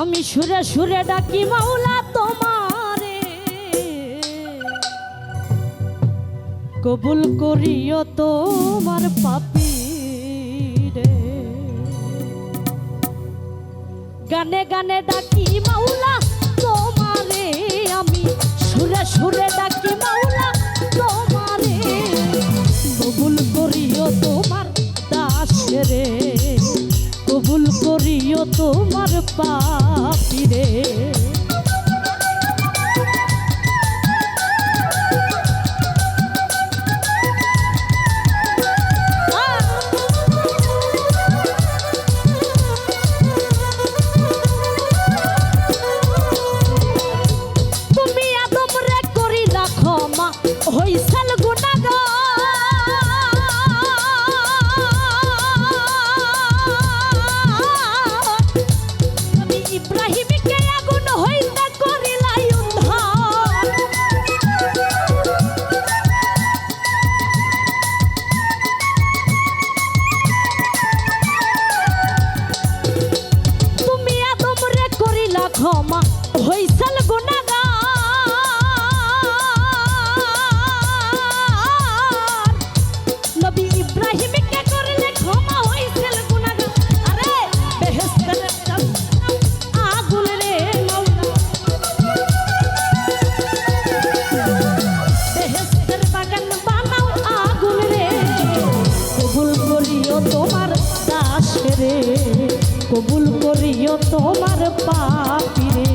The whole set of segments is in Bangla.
আমি সুরে সুরে ডাকি, মাওলা তোমারে। কবুল করিও তোমার পাপি রে গানে গানে ডাকি, মাওলা তোমার পাপি রে। কবুল করিও তোমার পাপিরে।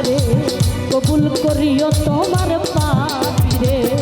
রে? কবুল করিও তোমার পাপি রে।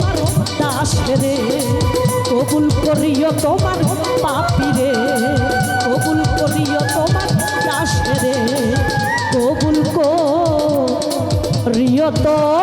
তোমার দাস রে। কবুল করিও তোমার পাপি রে। কবুল করিও তোমার দাস রে। কবুল কো রিয়তো